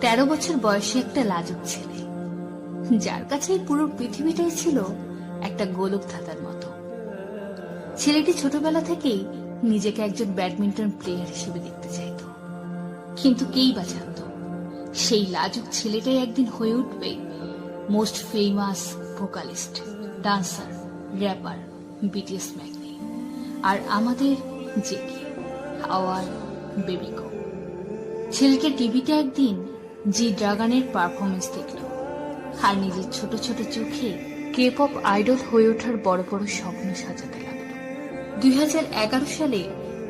তেরো বছর বয়সী একটা লাজুক ছেলে। যার কাছে পুরো পৃথিবীটাই ছিল একটা গোলক ধাঁধার মতো। ছেলেটি ছোটবেলা থেকেই নিজেকে একজন ব্যাডমিন্টন প্লেয়ার হিসেবে দেখতে চাইত। কিন্তু কেই বা জানত, সেই লাজুক ছেলেটাই একদিন হয়ে উঠবে most famous vocalist dancer rapper BTS ম্যাগনি আর আমাদের জেকে আওয়ার বেবিকো ছেলেটা টিভিতে একদিন জি ড্রাগনের পারফরমেন্স দেখল। আর নিজের ছোট ছোট চোখে কে পপ আইডল হয়ে ওঠার বড় বড় স্বপ্ন সাজাতে লাগল। দুই হাজার এগারো সালে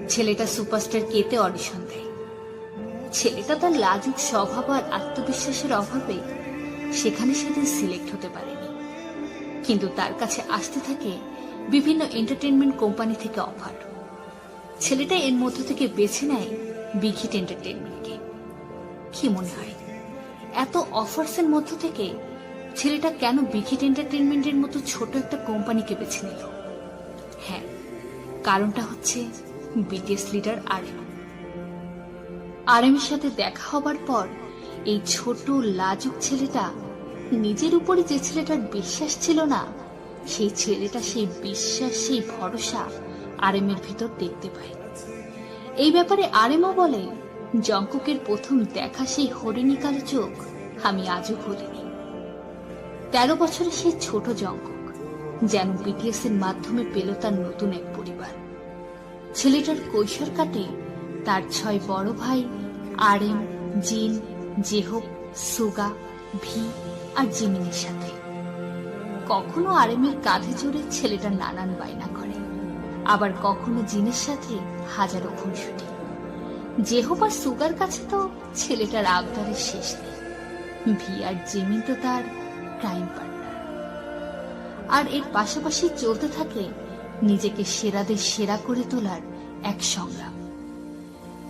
ছেলেটা সুপারস্টার কেতে অডিশন দেয়। ছেলেটা তার লাজুক স্বভাব আর আত্মবিশ্বাসের অভাবে সেখানে সেদিন সিলেক্ট হতে পারেনি। কিন্তু তার কাছে আসতে থাকে বিভিন্ন এন্টারটেনমেন্ট কোম্পানি থেকে অফার ছেলেটা এর মধ্য থেকে বেছে নেয় বিঘিট এন্টারটেনমেন্টকে কি মনে হয়? এত অফার্সের মধ্য থেকে ছেলেটা কেন বিঘিট এন্টারটেনমেন্টের মতো ছোট একটা কোম্পানিকে বেছে নিল? হ্যাঁ কারণটা হচ্ছে বিটিএস লিডার আরএম আরএমের সাথে দেখা হবার পর এই ছোট, লাজুক ছেলেটা নিজের উপরে যে ছেলেটার বিশ্বাস ছিল না, সেই ছেলেটা সেই বিশ্বাস, সেই ভরসা আরএমের ভিতর দেখতে পায়। এই ব্যাপারে আরএমও বলে, জঙ্কুকের প্রথম দেখা সেই হরিণী কালো চোখ আমি আজও ভুলিনি তেরো বছরের সেই ছোট জঙ্কুক যেন বিটিএস এর মাধ্যমে পেল তার নতুন এক পরিবার। ছেলেটার কৈশোর কাটে তার ছয় বড় ভাই আর এম জিন জেহব সুগা, ভি আর জিমিনের সাথে। কখনো আরেমের কাঁধে চড়ে ছেলেটা নানান বায়না করে, আবার কখনো জিনের সাথে হাজারো খুনসুটি। জেহব আর সুগার কাছে তো ছেলেটার আবদারের শেষ নেই। ভি আর জিমিন তো তার ক্রাইম পার্টনার। আর এর পাশাপাশি চলতে থাকে নিজেকে সেরাদের সেরা করে তোলার এক সংগ্রাম।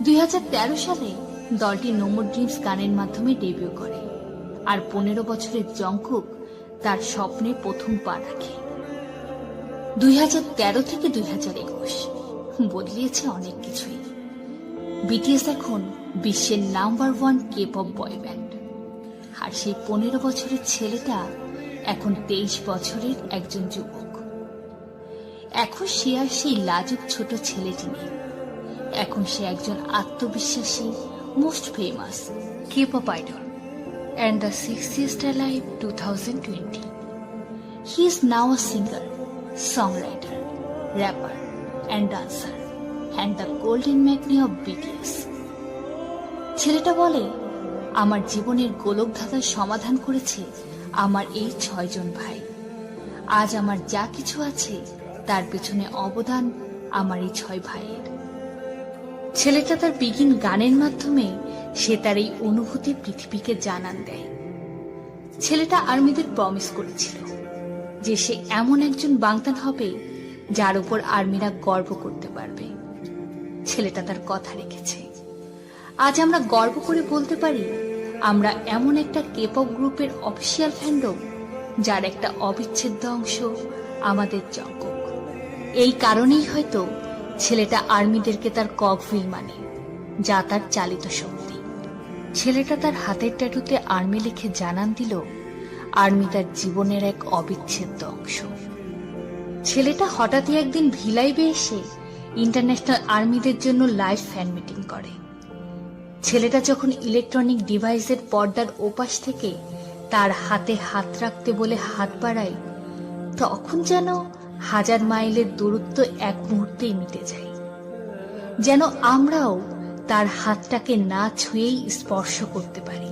দুই হাজার তেরো সালে দলটি নোমো ড্রিমস গানের মাধ্যমে ডেবিউ করে, আর পনেরো বছরের জঙ্কুক তার স্বপ্নে প্রথম পা রাখে। দুই হাজার তেরো থেকে দুই হাজার একুশ বদলিয়েছে অনেক কিছুই। বিটিএস এখন বিশ্বের number one K pop boy band আর সেই পনেরো বছরের ছেলেটা এখন তেইশ বছরের একজন যুবক। এখন সে আর সেই লাজুক ছোট ছেলেটি নেই। এখন সে একজন আত্মবিশ্বাসী most famous K idol and the sexiest live two thousand twenty he is now a singer song writer rapper and dancer and the golden ম্যাগনি of BTS ছেলেটা বলে আমার জীবনের গোলক ধাঁধার সমাধান করেছে আমার এই ছয়জন ভাই। আজ আমার যা কিছু আছে, তার পেছনে অবদান আমার এই ছয় ভাইয়ের। ছেলেটা তার বিগিন গানের মাধ্যমে সে তার এই অনুভূতি পৃথিবীকে জানান দেয়। ছেলেটা আর্মিদের প্রমিস করেছিল যে সে এমন একজন বাংতান হবে যার উপর আর্মিরা গর্ব করতে পারবে। ছেলেটা তার কথা রেখেছে। আজ আমরা গর্ব করে বলতে পারি, আমরা এমন একটা কেপপ গ্রুপের অফিসিয়াল ফ্যান্ডম যার একটা অবিচ্ছেদ্য অংশ আমাদের জঙ্কক এই কারণেই হয়তো ছেলেটা আর্মিদেরকে তার ককভিল মানে যা তার চালিত শক্তি। ছেলেটা তার হাতের ট্যাটুতে আর্মি লিখে জানান দিল আর্মি তার জীবনের এক অবিচ্ছেদ্য অংশ। ছেলেটা হঠাৎই একদিন ভিলাইবে এসে ইন্টারন্যাশনাল আর্মিদের জন্য লাইভ ফ্যান মিটিং করে। ছেলেটা যখন ইলেকট্রনিক ডিভাইসের পর্দার ওপাশ থেকে তার হাতে হাত রাখতে বলে হাত বাড়ায়, তখন যেন হাজার মাইলের দূরত্ব এক মুহূর্তেই মিটে যায়। যেন আমরাও তার হাতটাকে না ছুঁয়েই স্পর্শ করতে পারি।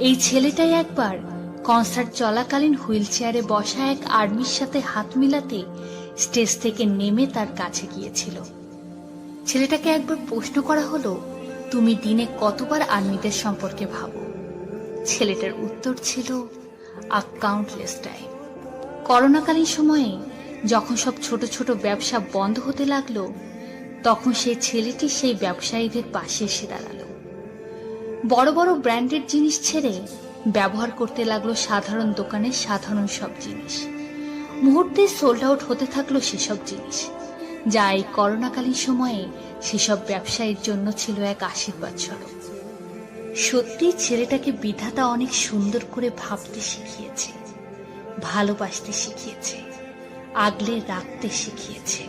এই ছেলেটাই একবার কনসার্ট চলাকালীন হুইল চেয়ারে বসা এক আর্মির সাথে হাত মিলাতে স্টেজ থেকে নেমে তার কাছে গিয়েছিল। ছেলেটাকে একবার প্রশ্ন করা হলো তুমি দিনে কতবার আর্মিদের সম্পর্কে ভাবো? ছেলেটার উত্তর ছিল, আ কাউন্টলেস টাইম করোনাকালীন সময়ে যখন সব ছোট ছোট ব্যবসা বন্ধ হতে লাগল, তখন সেই ছেলেটি সেই ব্যবসায়ীদের পাশে এসে দাঁড়াল। বড় বড় ব্র্যান্ডেড জিনিস ছেড়ে ব্যবহার করতে লাগল সাধারণ দোকানের সাধারণ সব জিনিস। মুহূর্তে সোল্ড আউট হতে থাকল সেসব জিনিস। যা এই করোনাকালীন সময়ে সেসব ব্যবসায়ীর জন্য ছিল এক আশীর্বাদ স্বরূপ। সত্যি ছেলেটাকে বিধাতা অনেক সুন্দর করে ভাবতে শিখিয়েছে, ভালোবাসতে শিখিয়েছে, আগলে রাখতে শিখিয়েছে।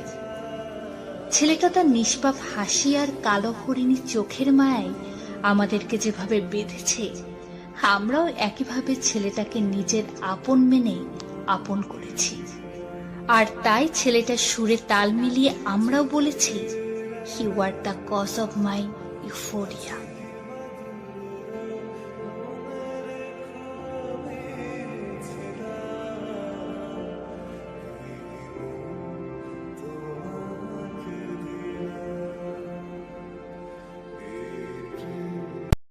ছেলেটা তার নিষ্পাপ হাসি আর কালো হরিণী চোখের মায়ায় আমাদেরকে যেভাবে বেঁধেছে, আমরাও একইভাবে ছেলেটাকে নিজের আপন মেনে আপন করেছি। আর তাই ছেলেটার সুরে তাল মিলিয়ে আমরাও বলেছি you are the cause of my euphoria